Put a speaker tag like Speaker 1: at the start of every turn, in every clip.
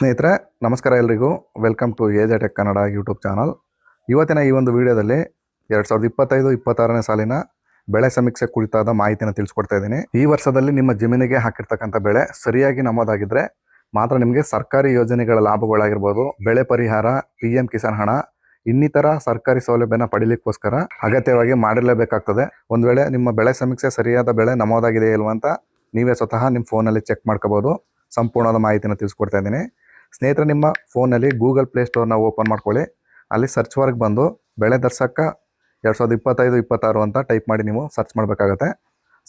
Speaker 1: ಸ್ನೇಹಿತರೆ, ನಮಸ್ಕಾರ ಎಲ್ರಿಗೂ. Welcome to AJ tech Kannada YouTube channel ಇವತ್ತಿನ ಈ ಒಂದು ವಿಡಿಯೋದಲ್ಲಿ ಎರಡು ಸಾವಿರದ ಇಪ್ಪತ್ತೈದು, ಇಪ್ಪತ್ತಾರನೇ ಸಾಲಿನ ಬೆಳೆ ಸಮೀಕ್ಷೆ ಕುರಿತಾದ ಮಾಹಿತಿಯನ್ನು ತಿಳಿಸ್ಕೊಡ್ತಾ ಇದ್ದೀನಿ. ಈ ವರ್ಷದಲ್ಲಿ ನಿಮ್ಮ ಜಮೀನಿಗೆ ಹಾಕಿರ್ತಕ್ಕಂಥ ಬೆಳೆ ಸರಿಯಾಗಿ ನಮೂದಾಗಿದ್ದರೆ ಮಾತ್ರ ನಿಮಗೆ ಸರ್ಕಾರಿ ಯೋಜನೆಗಳ ಲಾಭಗಳಾಗಿರ್ಬೋದು, ಬೆಳೆ ಪರಿಹಾರ ಪಿ ಎಂ ಕಿಸಾನ್ ಹಣ, ಇನ್ನಿತರ ಸರ್ಕಾರಿ ಸೌಲಭ್ಯನ ಪಡೀಲಿಕ್ಕೋಸ್ಕರ ಅಗತ್ಯವಾಗಿ ಮಾಡಿರಲೇಬೇಕಾಗ್ತದೆ. ಒಂದು ವೇಳೆ ನಿಮ್ಮ ಬೆಳೆ ಸಮೀಕ್ಷೆ ಸರಿಯಾದ ಬೆಳೆ ನಮೂದಾಗಿದೆ ಇಲ್ವಾ ಅಂತ ನೀವೇ ಸ್ವತಃ ನಿಮ್ಮ ಫೋನಲ್ಲಿ ಚೆಕ್ ಮಾಡ್ಕೋಬೋದು. ಸಂಪೂರ್ಣವಾದ ಮಾಹಿತಿನ ತಿಳಿಸ್ಕೊಡ್ತಾ ಇದ್ದೀನಿ. ಸ್ನೇಹಿತರೆ, ನಿಮ್ಮ ಫೋನಲ್ಲಿ ಗೂಗಲ್ ಪ್ಲೇ ಸ್ಟೋರ್ನ ಓಪನ್ ಮಾಡ್ಕೊಳ್ಳಿ. ಅಲ್ಲಿ ಸರ್ಚ್ ವರ್ಗ್ ಬಂದು ಬೆಳೆ ದರ್ಶಕ ಎರಡು ಸಾವಿರದ ಇಪ್ಪತ್ತೈದು, ಇಪ್ಪತ್ತಾರು ಅಂತ ಟೈಪ್ ಮಾಡಿ ನೀವು ಸರ್ಚ್ ಮಾಡಬೇಕಾಗತ್ತೆ.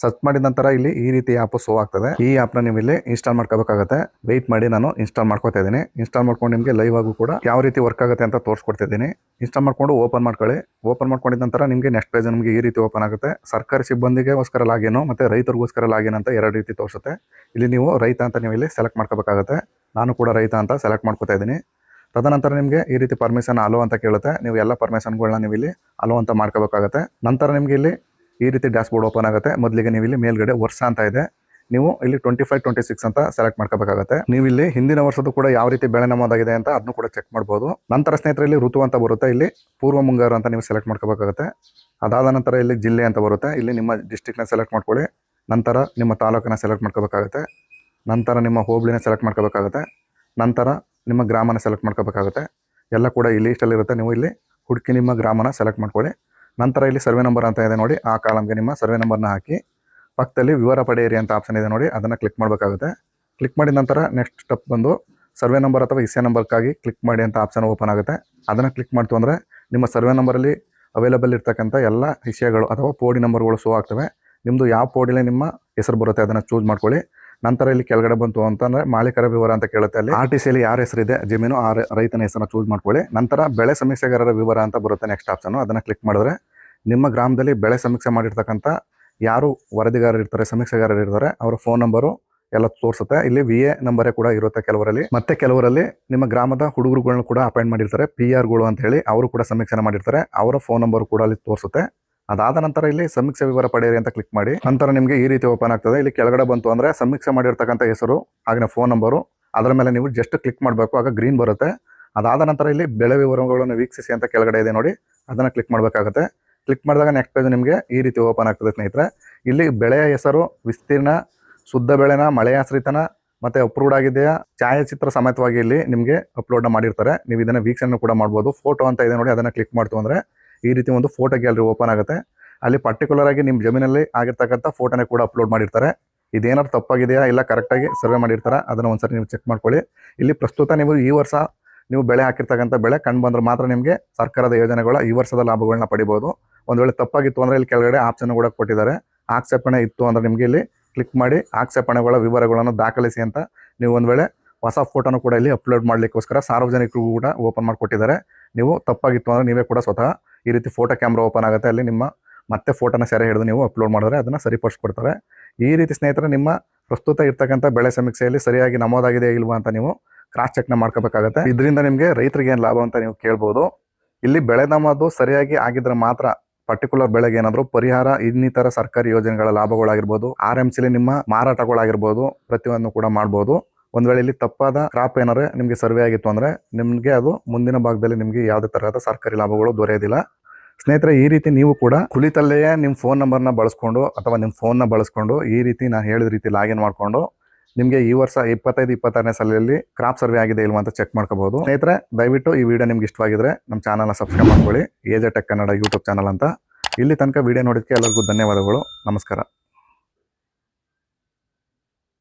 Speaker 1: ಸರ್ಚ್ ಮಾಡಿದ ನಂತರ ಇಲ್ಲಿ ಈ ರೀತಿ ಆ್ಯಪ್ ಸೋ ಆಗ್ತದೆ. ಈ ಆ್ಯಪ್ನ ನೀವು ಇಲ್ಲಿ ಇನ್ಸ್ಟಾಲ್ ಮಾಡ್ಕೋಬೇಕಾಗತ್ತೆ. ವೆಯ್ಟ್ ಮಾಡಿ ನಾನು ಇನ್ಸ್ಟಾಲ್ ಮಾಡ್ಕೊತಾ ಇದ್ದೀನಿ. ಇನ್ಸ್ಟಾಲ್ ಮಾಡ್ಕೊಂಡು ನಿಮಗೆ ಲೈವ್ ಆಗು ಕೂಡ ಯಾವ ರೀತಿ ವರ್ಕ್ ಆಗುತ್ತೆ ಅಂತ ತೋರಿಸ್ಕೊಡ್ತಿದ್ದೀನಿ ಇನ್ಸ್ಟಾಲ್ ಮಾಡ್ಕೊಂಡು ಓಪನ್ ಮಾಡ್ಕೊಳ್ಳಿ. ಓಪನ್ ಮಾಡ್ಕೊಂಡಿದ ನಂತರ ನಿಮಗೆ ನೆಕ್ಸ್ಟ್ ಪೇಜ್ ನಿಮಗೆ ಈ ರೀತಿ ಓಪನ್ ಆಗುತ್ತೆ. ಸರ್ಕಾರಿ ಸಿಬ್ಬಂದಿಗೋಸ್ಕರ ಲಾಗಿನು ಮತ್ತು ರೈತರಿಗೋಸ್ಕರ ಲಾಗಿನ್ ಅಂತ ಎರಡು ರೀತಿ ತೋರಿಸುತ್ತೆ. ಇಲ್ಲಿ ನೀವು ರೈತ ಅಂತ ನೀವು ಇಲ್ಲಿ ಸೆಲೆಕ್ಟ್ ಮಾಡ್ಕೋಬೇಕಾಗುತ್ತೆ. ನಾನು ಕೂಡ ರೈತ ಅಂತ ಸೆಲೆಕ್ಟ್ ಮಾಡ್ಕೊತಾ ಇದ್ದೀನಿ. ತದನಂತರ ನಿಮಗೆ ಈ ರೀತಿ ಪರ್ಮಿಷನ್ ಅಲೋ ಅಂತ ಕೇಳುತ್ತೆ. ನೀವು ಎಲ್ಲ ಪರ್ಮಿಷನ್ಗಳನ್ನ ನೀವು ಇಲ್ಲಿ ಅಲೋ ಅಂತ ಮಾಡ್ಕೋಬೇಕಾಗತ್ತೆ. ನಂತರ ನಿಮಗೆ ಇಲ್ಲಿ ಈ ರೀತಿ ಡ್ಯಾಶ್ಬೋರ್ಡ್ ಓಪನ್ ಆಗುತ್ತೆ. ಮೊದಲಿಗೆ ನೀವು ಇಲ್ಲಿ ಮೇಲ್ಗಡೆ ವರ್ಷ ಅಂತ ಇದೆ. ನೀವು ಇಲ್ಲಿ ಟ್ವೆಂಟಿ ಫೈವ್ ಟ್ವೆಂಟಿ ಸಿಕ್ಸ್ ಅಂತ ಸೆಲೆಕ್ಟ್ ಮಾಡ್ಕೋಬೇಕಾಗುತ್ತೆ. ನೀವು ಇಲ್ಲಿ ಹಿಂದಿನ ವರ್ಷದ ಕೂಡ ಯಾವ ರೀತಿ ಬೆಳೆ ನಮೂದಾಗಿದೆ ಅಂತ ಅದನ್ನು ಕೂಡ ಚೆಕ್ ಮಾಡ್ಬೋದು. ನಂತರ ಸ್ನೇಹಿತರೆ ಇಲ್ಲಿ ಋತು ಅಂತ ಬರುತ್ತೆ. ಇಲ್ಲಿ ಪೂರ್ವ ಮುಂಗಾರು ಅಂತ ನೀವು ಸೆಲೆಕ್ಟ್ ಮಾಡ್ಕೋಬೇಕಾಗುತ್ತೆ. ಅದಾದ ನಂತರ ಇಲ್ಲಿ ಜಿಲ್ಲೆ ಅಂತ ಬರುತ್ತೆ. ಇಲ್ಲಿ ನಿಮ್ಮ ಡಿಸ್ಟಿಕ್ನ ಸೆಲೆಕ್ಟ್ ಮಾಡ್ಕೊಳ್ಳಿ. ನಂತರ ನಿಮ್ಮ ತಾಲೂಕನ್ನ ಸೆಲೆಕ್ಟ್ ಮಾಡ್ಕೋಬೇಕಾಗುತ್ತೆ. ನಂತರ ನಿಮ್ಮ ಹೋಬಳಿನ ಸೆಲೆಕ್ಟ್ ಮಾಡ್ಕೋಬೇಕಾಗುತ್ತೆ. ನಂತರ ನಿಮ್ಮ ಗ್ರಾಮನ ಸೆಲೆಕ್ಟ್ ಮಾಡ್ಕೋಬೇಕಾಗುತ್ತೆ. ಎಲ್ಲ ಕೂಡ ಇಲ್ಲಿ ಲೀಸ್ಟಲ್ಲಿರುತ್ತೆ ನೀವು ಇಲ್ಲಿ ಹುಡುಕಿ ನಿಮ್ಮ ಗ್ರಾಮನ ಸೆಲೆಕ್ಟ್ ಮಾಡ್ಕೊಳ್ಳಿ. ನಂತರ ಇಲ್ಲಿ ಸರ್ವೆ ನಂಬರ್ ಅಂತ ಇದೆ ನೋಡಿ. ಆ ಕಾಲಮ್ಗೆ ನಿಮ್ಮ ಸರ್ವೆ ನಂಬರ್ನ ಹಾಕಿ ಪಕ್ಕದಲ್ಲಿ ವಿವರ ಪಡೆಯಿರಿ ಅಂತ ಆಪ್ಷನ್ ಇದೆ ನೋಡಿ. ಅದನ್ನು ಕ್ಲಿಕ್ ಮಾಡಬೇಕಾಗುತ್ತೆ. ಕ್ಲಿಕ್ ಮಾಡಿದ ನಂತರ ನೆಕ್ಸ್ಟ್ ಸ್ಟೆಪ್ ಬಂದು ಸರ್ವೆ ನಂಬರ್ ಅಥವಾ ಇಸ್ಸೆ ನಂಬರ್ಗಾಗಿ ಕ್ಲಿಕ್ ಮಾಡಿ ಅಂತ ಆಪ್ಷನ್ ಓಪನ್ ಆಗುತ್ತೆ. ಅದನ್ನು ಕ್ಲಿಕ್ ಮಾಡ್ತು ಅಂದರೆ ನಿಮ್ಮ ಸರ್ವೆ ನಂಬರಲ್ಲಿ ಅವೈಲೇಬಲ್ ಇರ್ತಕ್ಕಂಥ ಎಲ್ಲ ವಿಷಯಗಳು ಅಥವಾ ಪೋಡಿ ನಂಬರ್ಗಳು ಶೋ ಆಗ್ತವೆ. ನಿಮ್ಮದು ಯಾವ ಪೋಡಿಲೇ ನಿಮ್ಮ ಹೆಸರು ಬರುತ್ತೆ ಅದನ್ನು ಚೂಸ್ ಮಾಡ್ಕೊಳ್ಳಿ. ನಂತರ ಇಲ್ಲಿ ಕೆಳಗಡೆ ಬಂತು ಅಂತಂದ್ರೆ ಮಾಲೀಕರ ವಿವರ ಅಂತ ಕೇಳುತ್ತೆ ಅಲ್ಲಿ. ಆರ್ ಟಿ ಸಿಯಲ್ಲಿ ಯಾರ ಹೆಸರಿದೆ, ಜಮೀನು, ಆ ರೈತನ ಹೆಸರನ್ನ ಚೂಸ್ ಮಾಡ್ಕೊಳ್ಳಿ. ನಂತರ ಬೆಳೆ ಸಮೀಕ್ಷೆಗಾರರ ವಿವರ ಅಂತ ಬರುತ್ತೆ ನೆಕ್ಸ್ಟ್ ಆಪ್ಷನ್ ಅದನ್ನ ಕ್ಲಿಕ್ ಮಾಡಿದ್ರೆ ನಿಮ್ಮ ಗ್ರಾಮದಲ್ಲಿ ಬೆಳೆ ಸಮೀಕ್ಷೆ ಮಾಡಿರ್ತಕ್ಕಂಥ ಯಾರು ವರದಿಗಾರರು ಇರ್ತಾರೆ, ಸಮೀಕ್ಷೆಗಾರರು ಇರ್ತಾರೆ, ಅವರ ಫೋನ್ ನಂಬರು ಎಲ್ಲ ತೋರಿಸುತ್ತೆ. ಇಲ್ಲಿ ವಿ ಎ ನಂಬರೇ ಕೂಡ ಇರುತ್ತೆ ಕೆಲವರಲ್ಲಿ. ಮತ್ತೆ ಕೆಲವರಲ್ಲಿ ನಿಮ್ಮ ಗ್ರಾಮದ ಹುಡುಗರುಗಳನ್ನ ಕೂಡ ಅಪಾಯಿಂಟ್ ಮಾಡಿರ್ತಾರೆ ಪಿ ಆರ್ಗಳು ಅಂತ ಹೇಳಿ ಅವರು ಕೂಡ ಸಮೀಕ್ಷೆ ಮಾಡಿರ್ತಾರೆ. ಅವರ ಫೋನ್ ನಂಬರ್ ಕೂಡ ಅಲ್ಲಿ ತೋರಿಸುತ್ತೆ. ಅದಾದ ನಂತರ ಇಲ್ಲಿ ಸಮೀಕ್ಷೆ ವಿವರ ಪಡೆಯಿರಿ ಅಂತ ಕ್ಲಿಕ್ ಮಾಡಿ. ನಂತರ ನಿಮಗೆ ಈ ರೀತಿ ಓಪನ್ ಆಗ್ತದೆ. ಇಲ್ಲಿ ಕೆಳಗಡೆ ಬಂತು ಅಂದ್ರೆ ಸಮೀಕ್ಷೆ ಮಾಡಿರ್ತಕ್ಕಂಥ ಹೆಸರು ಹಾಗೆ ಫೋನ್ ನಂಬರು ಅದರ ಮೇಲೆ ನೀವು ಜಸ್ಟ್ ಕ್ಲಿಕ್ ಮಾಡಬೇಕು. ಆಗ ಗ್ರೀನ್ ಬರುತ್ತೆ. ಅದಾದ ನಂತರ ಇಲ್ಲಿ ಬೆಳೆ ವಿವರಗಳನ್ನು ವೀಕ್ಷಿಸಿ ಅಂತ ಕೆಳಗಡೆ ಇದೆ ನೋಡಿ. ಅದನ್ನ ಕ್ಲಿಕ್ ಮಾಡಬೇಕಾಗುತ್ತೆ. ಕ್ಲಿಕ್ ಮಾಡಿದಾಗ ನೆಕ್ಸ್ಟ್ ಪೇಜ್ ನಿಮಗೆ ಈ ರೀತಿ ಓಪನ್ ಆಗ್ತದೆ ಸ್ನೇಹಿತರೆ. ಇಲ್ಲಿ ಬೆಳೆಯ ಹೆಸರು, ವಿಸ್ತೀರ್ಣ, ಶುದ್ಧ ಬೆಳೆನ ಮಳೆಯಾಶ್ರಿತನ ಮತ್ತೆ ಅಪ್ರೂವ್ಡ್ ಆಗಿದೆಯಾ, ಛಾಯಾಚಿತ್ರ ಸಮೇತವಾಗಿ ಇಲ್ಲಿ ನಿಮಗೆ ಅಪ್ಲೋಡ್ನ ಮಾಡಿರ್ತಾರೆ. ನೀವು ಇದನ್ನ ವೀಕ್ಷಣೆ ಕೂಡ ಮಾಡ್ಬೋದು. ಫೋಟೋ ಅಂತ ಇದೆ ನೋಡಿ, ಅದನ್ನ ಕ್ಲಿಕ್ ಮಾಡ್ತು ಅಂದ್ರೆ ಈ ರೀತಿ ಒಂದು ಫೋಟೋ ಗ್ಯಾಲರಿ ಓಪನ್ ಆಗುತ್ತೆ. ಅಲ್ಲಿ ಪರ್ಟಿಕ್ಯುಲರ್ ಆಗಿ ನಿಮ್ಮ ಜಮೀನಲ್ಲಿ ಆಗಿರ್ತಕ್ಕಂಥ ಫೋಟೋನೇ ಕೂಡ ಅಪ್ಲೋಡ್ ಮಾಡಿರ್ತಾರೆ. ಇದೇನಾದ್ರು ತಪ್ಪಾಗಿದೆಯಾ? ಇಲ್ಲ ಕರೆಕ್ಟಾಗಿ ಸರ್ವೆ ಮಾಡಿರ್ತಾರೆ? ಅದನ್ನು ಒಂದ್ಸರಿ ನೀವು ಚೆಕ್ ಮಾಡ್ಕೊಳ್ಳಿ. ಇಲ್ಲಿ ಪ್ರಸ್ತುತ ನೀವು ಈ ವರ್ಷ ನೀವು ಬೆಳೆ ಹಾಕಿರ್ತಕ್ಕಂಥ ಬೆಳೆ ಕಂಡು ಬಂದ್ರೆ ಮಾತ್ರ ನಿಮಗೆ ಸರ್ಕಾರದ ಯೋಜನೆಗಳ ಈ ವರ್ಷದ ಲಾಭಗಳನ್ನ ಪಡಿಬೋದು. ಒಂದು ವೇಳೆ ತಪ್ಪಾಗಿತ್ತು ಅಂದರೆ ಇಲ್ಲಿ ಕೆಳಗಡೆ ಆಪ್ಷನ್ ಕೂಡ ಕೊಟ್ಟಿದ್ದಾರೆ. ಆಕ್ಷೇಪಣೆ ಇತ್ತು ಅಂದ್ರೆ ನಿಮಗೆ ಇಲ್ಲಿ ಕ್ಲಿಕ್ ಮಾಡಿ ಆಕ್ಷೇಪಣೆಗಳ ವಿವರಗಳನ್ನು ದಾಖಲಿಸಿ ಅಂತ ನೀವು ಒಂದು ವೇಳೆ ಹೊಸ ಫೋಟೋನು ಕೂಡ ಇಲ್ಲಿ ಅಪ್ಲೋಡ್ ಮಾಡಲಿಕ್ಕೋಸ್ಕರ ಸಾರ್ವಜನಿಕರಿಗೂ ಕೂಡ ಓಪನ್ ಮಾಡಿಕೊಟ್ಟಿದ್ದಾರೆ. ನೀವು ತಪ್ಪಾಗಿತ್ತು ಅಂದರೆ ನೀವೇ ಕೂಡ ಸ್ವತಃ ಈ ರೀತಿ ಫೋಟೋ ಕ್ಯಾಮ್ರಾ ಓಪನ್ ಆಗುತ್ತೆ, ಅಲ್ಲಿ ನಿಮ್ಮ ಮತ್ತೆ ಫೋಟೋನ ಸೆರೆ ಹಿಡಿದು ನೀವು ಅಪ್ಲೋಡ್ ಮಾಡಿದ್ರೆ ಅದನ್ನು ಸರಿಪಡಿಸ್ಕೊಡ್ತಾರೆ ಈ ರೀತಿ ಸ್ನೇಹಿತರೆ, ನಿಮ್ಮ ಪ್ರಸ್ತುತ ಇರ್ತಕ್ಕಂಥ ಬೆಳೆ ಸಮೀಕ್ಷೆಯಲ್ಲಿ ಸರಿಯಾಗಿ ನಮೋದಾಗಿದೆ ಇಲ್ವಾ ಅಂತ ನೀವು ಕ್ರಾಸ್ ಚೆಕ್ನ ಮಾಡ್ಕೋಬೇಕಾಗತ್ತೆ. ಇದರಿಂದ ನಿಮಗೆ ರೈತರಿಗೆ ಏನು ಲಾಭ ಅಂತ ನೀವು ಕೇಳ್ಬೋದು. ಇಲ್ಲಿ ಬೆಳೆ ನಮ್ಮದು ಸರಿಯಾಗಿ ಆಗಿದ್ರೆ ಮಾತ್ರ ಪರ್ಟಿಕ್ಯುಲರ್ ಬೆಳೆಗೆ ಏನಾದರೂ ಪರಿಹಾರ, ಇನ್ನಿತರ ಸರ್ಕಾರಿ ಯೋಜನೆಗಳ ಲಾಭಗಳಾಗಿರ್ಬೋದು ಆರ್ ಎಂ ಸಿಲಿ ನಿಮ್ಮ ಮಾರಾಟಗಳಾಗಿರ್ಬೋದು ಪ್ರತಿಯೊಂದು ಕೂಡ ಮಾಡ್ಬೋದು. ಒಂದ್ ವೇಳೆ ಇಲ್ಲಿ ತಪ್ಪಾದ ಕ್ರಾಪ್ ಏನಾದ್ರೆ ನಿಮಗೆ ಸರ್ವೆ ಆಗಿತ್ತು ಅಂದ್ರೆ ನಿಮಗೆ ಅದು ಮುಂದಿನ ಭಾಗದಲ್ಲಿ ನಿಮಗೆ ಯಾವುದೇ ತರಹದ ಸರ್ಕಾರಿ ಲಾಭಗಳು ದೊರೆಯೋದಿಲ್ಲ. ಸ್ನೇಹಿತರೆ, ಈ ರೀತಿ ನೀವು ಕೂಡ ಕುಳಿತಲ್ಲೇ ನಿಮ್ಮ ಫೋನ್ ನಂಬರ್ನ ಬಳಸ್ಕೊಂಡು ಅಥವಾ ನಿಮ್ಮ ಫೋನ್ನ ಬಳಸ್ಕೊಂಡು ಈ ರೀತಿ ನಾನು ಹೇಳಿದ ರೀತಿ ಲಾಗಿನ್ ಮಾಡ್ಕೊಂಡು ನಿಮಗೆ ಈ ವರ್ಷ ಇಪ್ಪತ್ತೈದು, ಇಪ್ಪತ್ತಾರನೇ ಸಾಲಿನಲ್ಲಿ ಕ್ರಾಪ್ ಸರ್ವೆ ಆಗಿದೆ ಇಲ್ವಾ ಅಂತ ಚೆಕ್ ಮಾಡ್ಕೋಬಹುದು. ಸ್ನೇಹಿತರೆ, ದಯವಿಟ್ಟು ಈ ವಿಡಿಯೋ ನಿಮ್ಗೆ ಇಷ್ಟವಾಗಿದ್ರೆ ನಮ್ಮ ಚಾನಲ್ನ ಸಬ್ಸ್ಕ್ರೈಬ್ ಮಾಡ್ಕೊಳ್ಳಿ. AJ tech Kannada YouTube channel ಅಂತ. ಇಲ್ಲಿ ತನಕ ವಿಡಿಯೋ ನೋಡೋದಕ್ಕೆ ಎಲ್ಲರಿಗೂ ಧನ್ಯವಾದಗಳು. ನಮಸ್ಕಾರ.